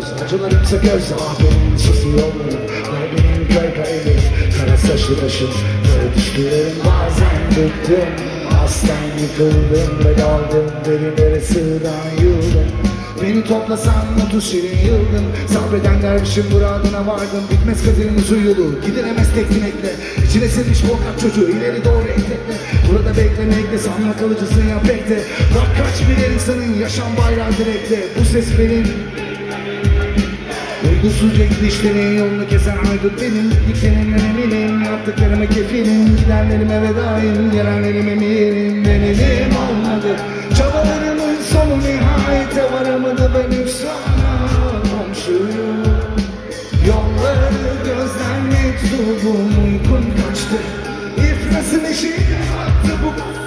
söz Acılarımsa göz ah benim sesi yollarım Ver benim köy kaydı Kara saçlı başım. Kara düştülerim bazen bıktım Aslan yıkıldım ve daldım Derinlere sığdan yıldım Beni toplasan otuz şirin yıldım Sabreden dervişin muradına vardım. Bitmez kaderimiz uyulu Gidilemez tek dinekle İçine sinmiş korkak çocuğu ileri doğru etekle Burada beklemekle sanma kalıcısın ya pek de Bak kaç bilir insanın yaşam bayrağı direkte Bu ses benim Uygusuzca gidişlerin yolunu kesen haydut benim. Diklerimden eminim yaptıklarıma kefilim. Gidenlerime vedaim gelenlerime eminim. Denedim olmadı. Çabalarımın sonu nihayete varamadı. Ben sana komşuyum Yolları gözden mektubum uykum kaçtı. İflasın eşiğini attı bu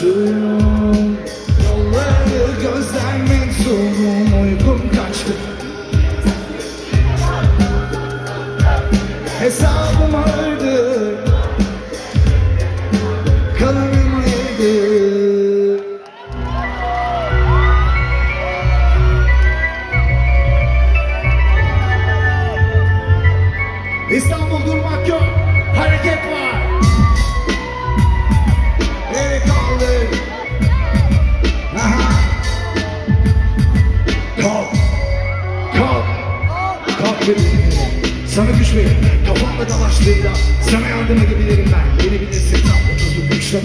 komşuyum Sana güç verin, kafamda dalaştığında Sana yardım edebilirim ben, yeni bilirsin tam güçle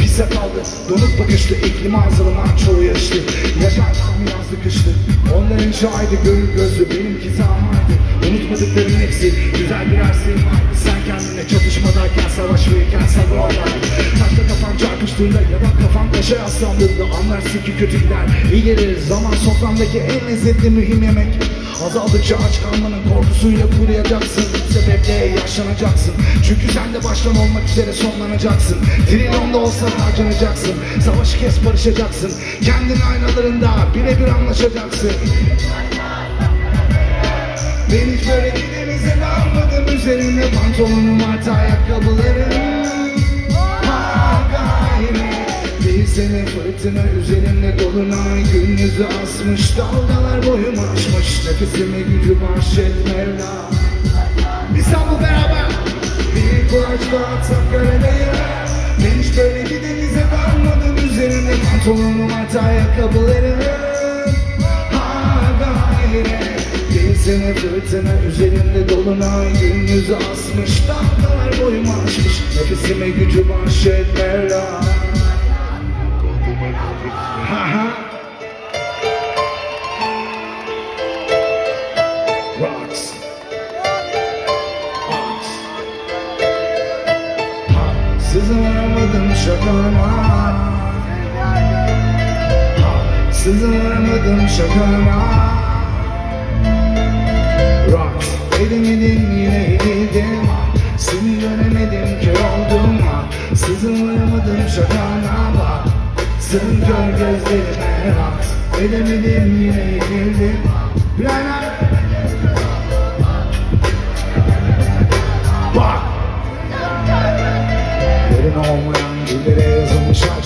Pise kaldı, donuk bakışlı iklim ağzıma çoğu yaşlı Yaşar tam yazdı kışlı Onların şahidi görür gözlü, benimki zamaydı Unutmadıkların hepsi güzel birer simaydı Sen kendine çatışmadayken, savaş verirken sabır olaydı Taşla kafan çarpıştığında ya da kafan taşa yaslandığında Anlarsın ki kötü gider, iyi gelir. Zaman sofrandaki en lezzetli mühim yemek. Azaldıkça aç kalmanın korkusuyla kuruyacaksın. Sebeple yaşlanacaksın. Çünkü sen de baştan olmak üzere sonlanacaksın Trilyonda olsa harcanacaksın Savaşı kes barışacaksın. Kendin aynalarında birebir anlaşacaksın. Ben hiç böyle gidenize almadım Üzerinde pantolonum artı ayakkabılarım. Ha gayret bir sene fırtına üzerimde dolunay Gün yüzü asmış. Dalgalar boyumu aşmış. Nefesime gücü bahşet Mevla İstanbul beraber. Bir kulaçla atsak karadayı Böyle bir denize dalmadım Üzerimde pantolonum artı ayakkabılarım Ha gayret. Bir sene fırtına üzerimde dolunay Gün yüzü asmış dalgalar boyumu aşmış. Nefesime gücü bahşet Mevla Sızılamadım şakama. Sızılamadım şakama. Rocks. Edemedim yine yenildim Seni göremedim kör oldum. Sızılamadım şakana bak Sın kör gözlerime. Bak Edemedim yine yenildim Bilal'ler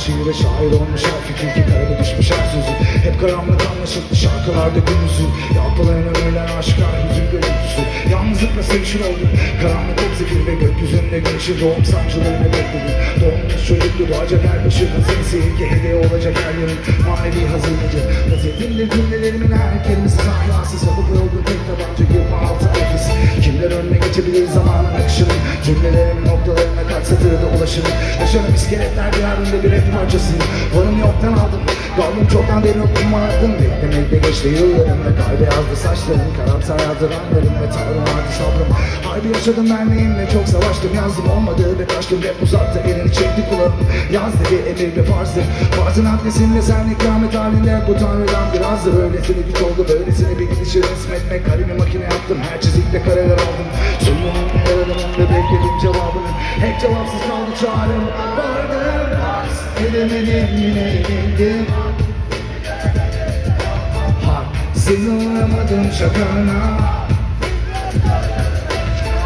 şiire şair olmuş her fikir ki karada düşmüş her sözü Hep karanlık anlaşıldı şarkılarda gündüzü Yalpalayan ömürler aşklar hüzün görüntüsü Yalnızlıkla sevişir oldum Karanlık hep zifir ve gökyüzünde güneşin doğum sancılarını bekledim Doğumumuz çocuklu doğacaklar başına Seni sevgi hediye olacak her yerin Manevi hazırlıcı. Vaziyetimdir cümlelerimin her kelimesi Sahlasız alıp olgun tek tabanca 26 nefis Kimler önüne geçebilir zamanın akışını? Cümlelerimin noktalarına kaç satırda ulaşırım. Yaşanan iskeletler halinde bir rap parçasıyım. Varım yoktan aldım. Kaldım çoktan derin okuma vardım Beklemekte geçti yıllarım ve kalbe yazdı saçlarım Karamsar yazdıranlarım ve tavrım vardı sabrım. Harbi yaşadım benliğimle çok savaştım yazdım. Olmadı ve kaçtım rap uzattı elini çekti kulağım. Yaz dedi emir ve farzdır. Farzın adresinle sen ikamet halinde. Bu tanrıdan birazdır Öylesine güç oldu böylesine bir gidişi resmetmek Kalemi makine yaptım her çizikte kareler aldım. Suyunun yaradanın ve bekledim cevabını. Hep cevapsız kaldı çağrım Vardım edemedim yine yenildim Hak Sızılamadım şakana.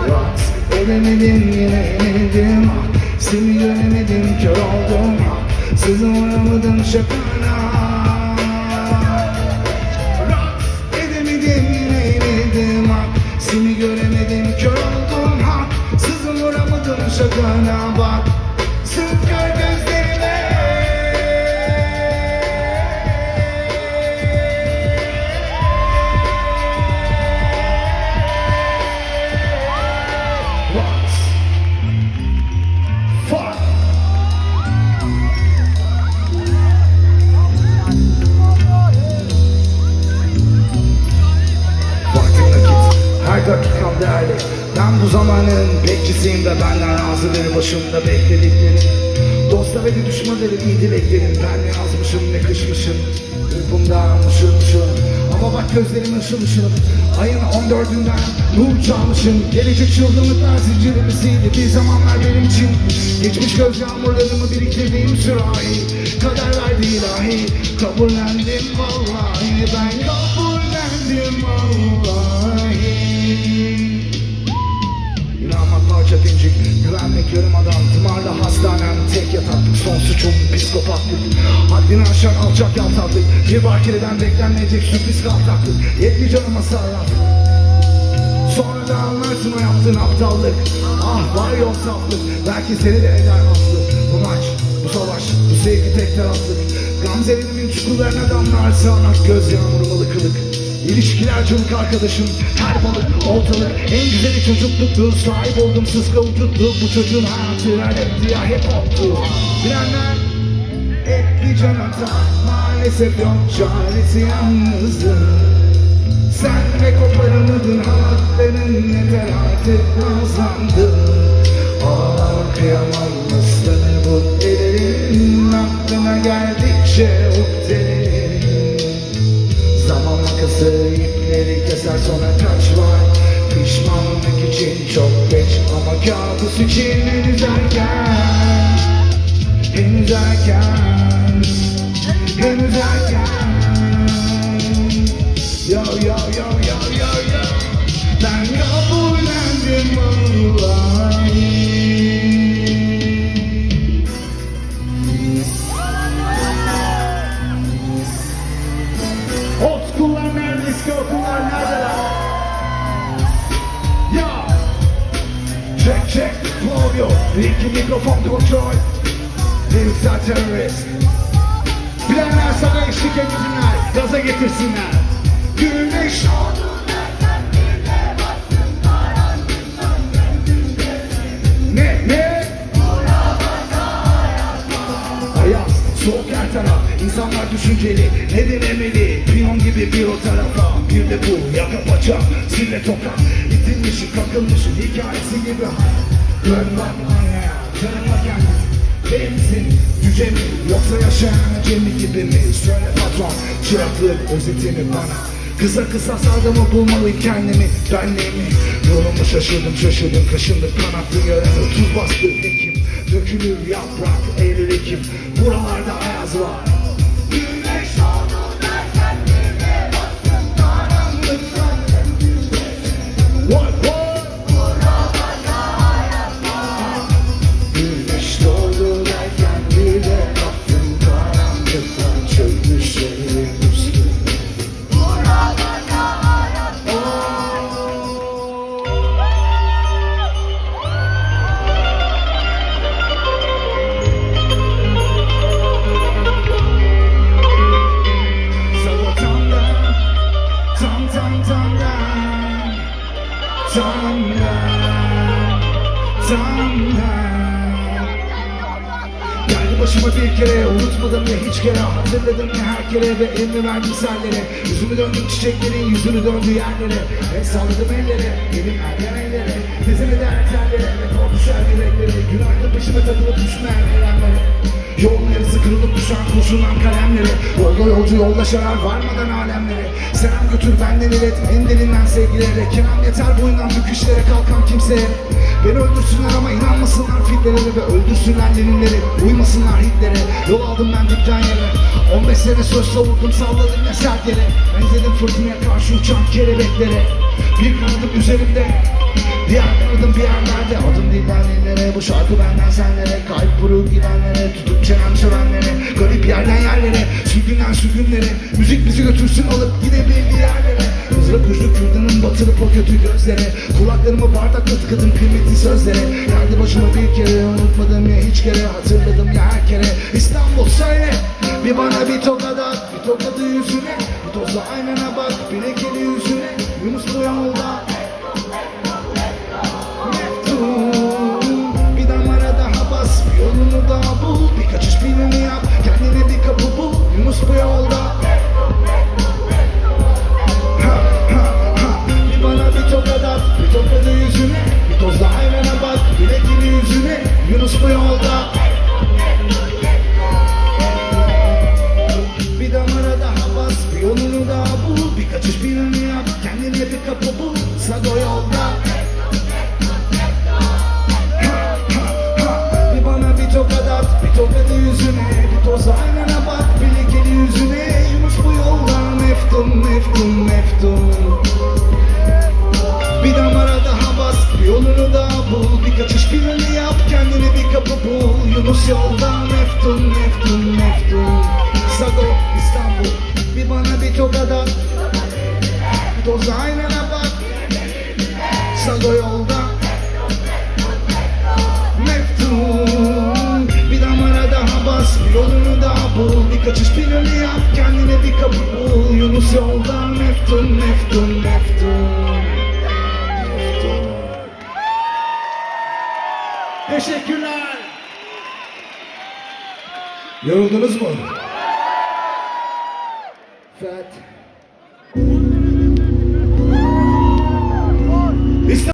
Raks edemedim yine yenildim. Seni göremedim kör oldum. Sızılamadım şakana. Raks edemedim yine yenildim. Seni göremedim kör oldum. Sızın vuramadım şakana. Bak her dakikam değerli. Ben bu zamanın bekçisiyim ve benden razıdır başımda beklediklerim Dostlar ve düşmanları iyi dileklerim. Ben ne yazmışım ne kışmışım. Uykumda mışıl mışıl Ama bak gözlerim ışıl ışıl Ayın 14'ünden nur çalmışım. Gelecek çılgınlıklar zincirimi sildi Bir zamanlar benim için Geçmiş göz yağmurlarımı biriktirdiğim sürahi. Kader verdi ilahi. Kabullendim vallahi. Ben kabullendim vallahi Güvenmek yarım adam Tımarla hastanem Tek yataklık Son suçum psikopatlık Haddini aşan alçak yaltaklık Bir bakireden beklenmeyecek sürpriz kaltaklık Yetti canıma sarraf. Sonra da anlarsın o yaptığın aptallık. Ah var ya o saflık. Belki seni de eder aslı Bu maç, bu savaş, bu sevgi tek taraflık. Gamzelerimin çukurlarına damlar sağanak Göz yağmurmalı kılık İlişkiler çabuk arkadaşım Her balık oltalık En güzeli çocukluktu Sahip oldum sıska vücutlu Bu çocuğun hayatı hep ya hep oldu Bilenler etti can hata Maalesef yok çaresi yalnızlık sen de koparamadın hayatların yeter artık nazlandı Ağlar kıyamam ıslanır bu ellerin Aklına geldikçe ukdelerin keser sonra kaç var. Pişmanlık için çok geç ama kabus için henüz erken Henüz erken İki mikrofon kontrol Liriksel terörist. Bilenler sana eşlik etsinler Gaza getirsinler. Güneş Ne ne? Hayat soğuk her taraf. İnsanlar düşünceli ne denemeli Piyon gibi bir o tarafa. Bir de bu yaka paça Sille toprak İtilmişi kakılmışı Hikayesi gibi. Dön Mi yoksa yaşayan acemi gibi mi? Söyle patron çıraklık özetini bana. Kısa kısa sardımı bulmalı kendimi benliğimi Yolumu şaşırdım şaşırdım kaşındı kanattı yaranı Tuz bastı hekim dökülür yaprak Eylül Ekim. Buralarda ayaz var Geldi başıma bir kere unutmadım ya hiç kere Hatırladım ya her kere ve elimi verdim sellere Yüzümü döndüm çiçeklerin yüzünü döndü yerlere. El salladım ellere elim ergen ellere. Dizimi de ertenlere ve korkuşar yüreklere Günaydın peşime takılıp düşmeyen eylemlere Yolun yarısı kırılıp düşen kurşunan kalemlere Yolda yolcu yolda şarar varmadan alemlere. Selam götür benden ilet en derinden sevgilere. Kenan yeter boyundan büküşlere kalkan kimseye. Beni öldürsünler ama inanmasınlar fitlerine Ve öldürsünler leninleri uymasınlar hitlere. Yol aldım ben dipten yere. 15 sene söz savurdum salladım ne sert yere. Benzedim fırtınaya karşı uçan kelebeklere. Bir kanadım üzerimde. Diğer kanadım bir yerlerde Adım dilden dillere Bu şarkı benden senlere. Kalp buruk gidenlere götürsün alıp gidebildiği yerlere. Mızrak uçlu kürdanın batırıp o kötü gözlere. Kulaklarımı bardakla tıkadım kıymetli sözlere. Geldi başıma bir kere unutmadım ya hiç kere. Hatırladım ya her kere. İstanbul söyle Bir bana bir tokat at Bir tokadı yüzüne Bir tozla aynana bak. Bir lekeli yüzüne Yunus bu yolda. Bir damara daha bas. Bir yolunu daha bul Bir kaçış planı yap. Kendine bir kapı bul Yunus bu yolda tozla. Aynana bak Bir lekeli yüzüne. Yunus bu yolda toz aynana bak. Sago yolda. Meftun. Bir damara daha bas Bir yolunu daha bul. Bir kaçış planı yap Kendine bir kapı bul. Yunus yolda Meftun Meftun Meftun. Teşekkürler. Yoruldunuz mu? Fat